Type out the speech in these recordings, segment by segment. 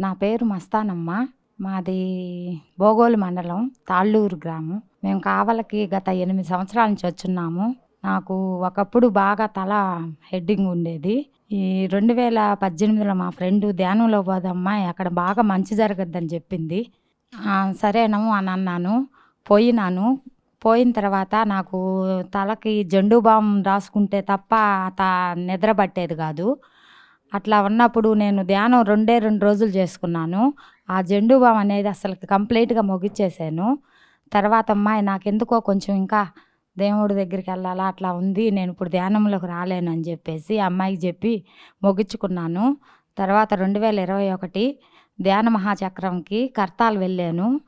నా పేరు మస్తానమ్మ. మాది బోగోలు మండలం తాళ్ళూరు గ్రామం. మేము కావలకి గత ఎనిమిది సంవత్సరాల నుంచి వచ్చున్నాము. నాకు ఒకప్పుడు బాగా తల హెడ్డింగ్ ఉండేది. ఈ రెండు వేల పద్దెనిమిదిలో మా ఫ్రెండ్ ధ్యానంలో పోదమ్మా అక్కడ బాగా మంచి జరగద్దని చెప్పింది. "ఆ, సరేనము అని అన్నాను. పోయినాను. పోయిన తర్వాత నాకు తలకి జండు బామ్ రాసుకుంటే తప్ప త నిద్ర పట్టేది కాదు. అట్లా ఉన్నప్పుడు నేను ధ్యానం రెండే రెండు రోజులు చేసుకున్నాను. ఆ జెండు బామ్ అనేది అసలు కంప్లీట్గా ముగిచ్చేసాను. తర్వాత అమ్మాయి నాకెందుకో కొంచెం ఇంకా దేవుడి దగ్గరికి వెళ్ళాలా? అట్లా ఉంది. నేను ఇప్పుడు ధ్యానంలోకి రాలేను అని చెప్పేసి అమ్మాయికి చెప్పి ముగించుకున్నాను. తర్వాత రెండు వేల ఇరవై ఒకటి ధ్యాన మహాచక్రంకి కర్తాలు వెళ్ళాను.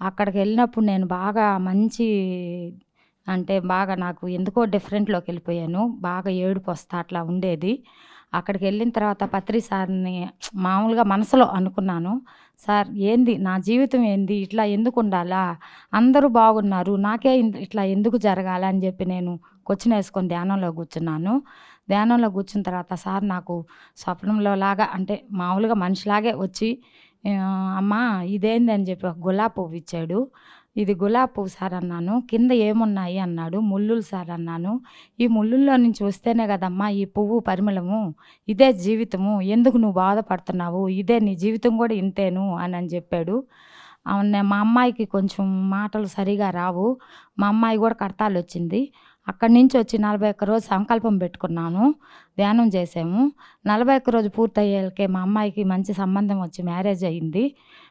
అక్కడికి వెళ్ళినప్పుడు నేను బాగా మంచి అంటే బాగా నాకు ఎందుకో డిఫరెంట్లోకి వెళ్ళిపోయాను. బాగా ఏడుపు వస్తా అట్లా ఉండేది. అక్కడికి వెళ్ళిన తర్వాత పత్రి సార్ని మామూలుగా మనసులో అనుకున్నాను. సార్ ఏంది? నా జీవితం ఏంది? ఇట్లా ఎందుకు ఉండాలా? అందరూ బాగున్నారు. నాకే ఇట్లా ఎందుకు జరగాల? అని చెప్పి నేను క్వశ్చన్ వేసుకొని ధ్యానంలో కూర్చున్నాను. ధ్యానంలో కూర్చున్న తర్వాత సార్ నాకు స్వప్నంలో లాగా అంటే మామూలుగా మనిషిలాగే వచ్చి అమ్మ అమ్మా ఇదేంది? అని చెప్పి ఒక గులాబీ పువ్వు ఇచ్చాడు. ఇది గులాబీ పువ్వు సార్ అన్నాను. కింద ఏమున్నాయి అన్నాడు. ముల్లులు సార్ అన్నాను. ఈ ముల్లుల్లో నుంచి వస్తేనే కదమ్మా ఈ పువ్వు పరిమళము. ఇదే జీవితము. ఎందుకు నువ్వు బాధపడుతున్నావు? ఇదే నీ జీవితం కూడా ఇంతేను అని అని చెప్పాడు. అవును మా అమ్మాయికి కొంచెం మాటలు సరిగా రావు. మా అమ్మాయి కూడా కడతాలు వచ్చింది. అక్కడి నుంచి వచ్చి నలభై ఒక్క రోజు సంకల్పం పెట్టుకున్నాను ధ్యానం చేసాము. నలభై ఒక్క రోజు పూర్తయ్యేకే మా అమ్మాయికి మంచి సంబంధం వచ్చి మ్యారేజ్ అయ్యింది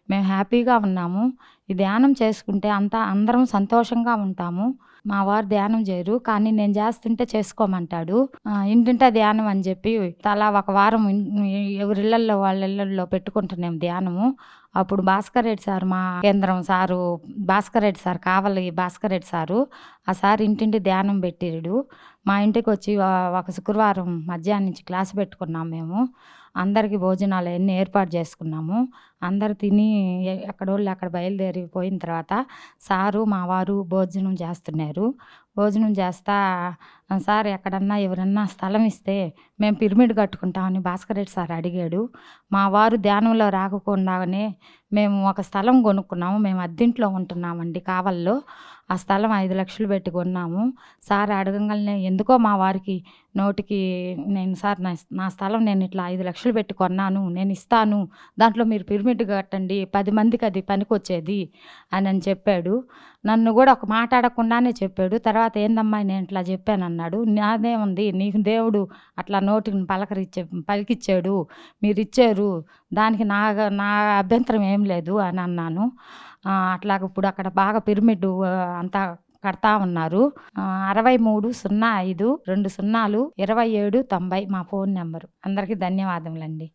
మేము హ్యాపీగా ఉన్నాము. ఈ ధ్యానం చేసుకుంటే అంతా అందరం సంతోషంగా ఉంటాము. మా వారు ధ్యానం చేయరు కానీ నేను చేస్తుంటే చేసుకోమంటాడు. ఇంటింటే ఇంటింటా ధ్యానం అని చెప్పి తలా ఒక వారం ఎవరిళ్ళల్లో వాళ్ళ ఇళ్ళల్లో పెట్టుకుంటున్నాం ధ్యానము. అప్పుడు భాస్కర్ రెడ్డి సార్ మా కేంద్రం సారు భాస్కర్ రెడ్డి సార్ కావాలి భాస్కర్ రెడ్డి సారు ఆ సార్ ఇంటింటి ధ్యానం ಬಿಟ್ಟಿಡು మా ఇంటికి వచ్చి ఒక శుక్రవారం మధ్యాహ్నం నుంచి క్లాస్ పెట్టుకున్నాం మేము. అందరికీ భోజనాలు అన్నీ ఏర్పాటు చేసుకున్నాము. అందరు తిని ఎక్కడోళ్ళు అక్కడ బయలుదేరి పోయిన తర్వాత సారు మా వారు భోజనం చేస్తున్నారు. భోజనం చేస్తా సార్ ఎక్కడన్నా ఎవరన్నా స్థలం ఇస్తే మేము పిరమిడ్ కట్టుకుంటామని భాస్కర్ రెడ్డి సార్ అడిగాడు. మా వారు ధ్యానంలో రాకుండానే మేము ఒక స్థలం కొనుక్కున్నాము. మేము అద్దెంట్లో ఉంటున్నామండి కావల్లో. ఆ స్థలం ఐదు లక్షలు పెట్టి కొన్నాము. సార్ అడగంగానే ఎందుకో మా వారికి నోటికి నేను సార్ నా నా స్థలం నేను ఇట్లా ఐదు లక్షలు పెట్టి కొన్నాను నేను ఇస్తాను దాంట్లో మీరు పిరమిడ్ కట్టండి పది మందికి అది పనికొచ్చేది అని అని చెప్పాడు. నన్ను కూడా ఒక మాట అడగకుండానే చెప్పాడు. తర్వాత ఏందమ్మా నేను ఇట్లా చెప్పాను అన్నాడు నాదే ఉంది నీకు దేవుడు అట్లా నోటిని పలకరిచ్చే పలికిచ్చాడు. మీరు ఇచ్చారు దానికి నా నా అభ్యంతరం ఏం లేదు అని అన్నాను. అట్లాగ ఇప్పుడు అక్కడ బాగా పిరమిడ్ అంతా కడతా ఉన్నారు. అరవై మూడు సున్నా ఐదు రెండు సున్నాలు ఇరవై ఏడు తొంభై మా ఫోన్ నెంబరు. అందరికీ ధన్యవాదములండి.